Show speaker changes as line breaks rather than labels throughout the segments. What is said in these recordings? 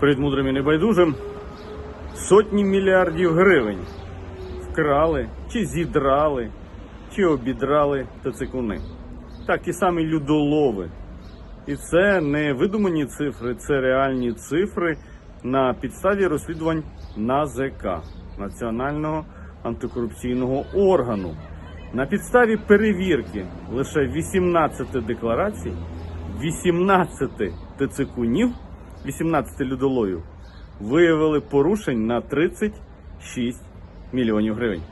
перед мудрим і небайдужим сотні мільярдів гривень вкрали, чи зідрали, чи обідрали тацикуни. Так, ті самі людолови. І це не видумані цифри, це реальні цифри на підставі розслідувань НАЗК Національного антикорупційного органу. На підставі перевірки лише 18 декларацій, 18 ТЦКунів, 18 людолоїв виявили порушень на 36 мільйонів гривень.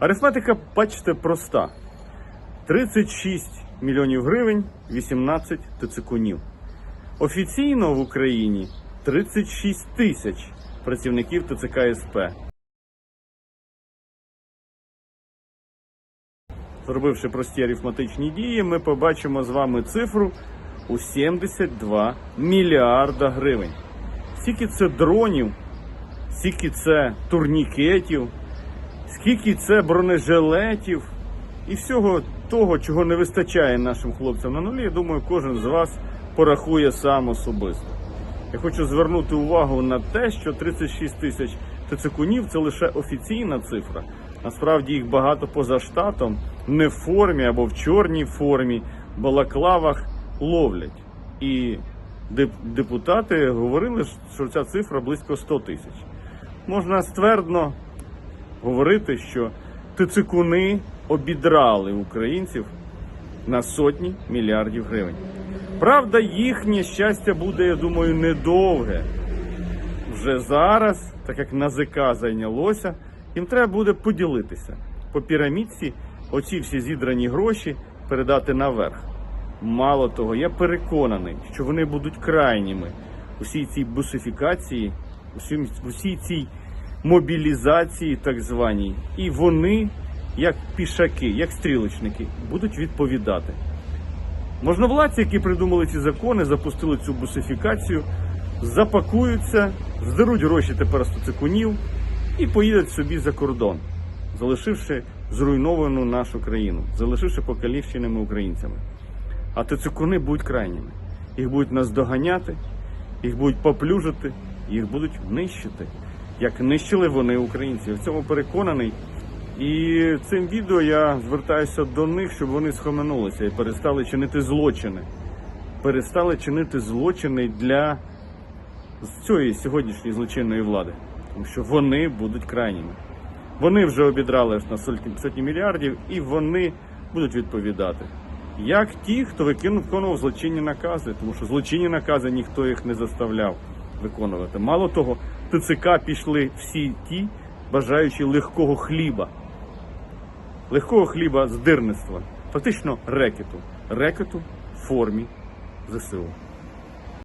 Арифметика, бачите, проста. 36 мільйонів гривень, 18 ТЦКунів. Офіційно в Україні 36 тисяч працівників ТЦК СП. Зробивши прості арифметичні дії, ми побачимо з вами цифру у 72 мільярда гривень. Скільки це дронів, скільки це турнікетів, скільки це бронежилетів і всього того, чого не вистачає нашим хлопцям на нулі, я думаю, кожен з вас порахує сам особисто. Я хочу звернути увагу на те, що 36 тисяч ТЦКунів це лише офіційна цифра. Насправді їх багато поза штатом, не в формі або в чорній формі, балаклавах ловлять. І депутати говорили, що ця цифра близько 100 тисяч. Можна ствердно говорити, що ТЦКуни обідрали українців на сотні мільярдів гривень. Правда, їхнє щастя буде, я думаю, недовге. Вже зараз, так як НАЗК зайнялося, їм треба буде поділитися по пірамідці, оці всі зідрані гроші передати наверх. Мало того, я переконаний, що вони будуть крайніми у всій цій бусифікації, усім- у цій мобілізації, так званій, і вони, як пішаки, як стрілочники, будуть відповідати. Можновладці, які придумали ці закони, запустили цю бусифікацію, запакуються, здеруть гроші тепер з туцикунів і поїдуть собі за кордон, залишивши зруйновану нашу країну, залишивши покаліченими українцями. А тицикуни будуть крайніми. Їх будуть наздоганяти, їх будуть поплюжити, їх будуть нищити, як нищили вони українців. В цьому переконаний. І цим відео я звертаюся до них, щоб вони схаменулися і перестали чинити злочини. Перестали чинити злочини для цієї сьогоднішньої злочинної влади. Тому що вони будуть крайніми. Вони вже обідрали на сотні мільярдів, і вони будуть відповідати. Як ті, хто виконував злочинні накази, тому що злочинні накази ніхто їх не заставляв виконувати. Мало того, ТЦК пішли всі ті, бажаючи легкого хліба, легкого хліба здирництва, фактично рекету, рекету в формі ЗСУ.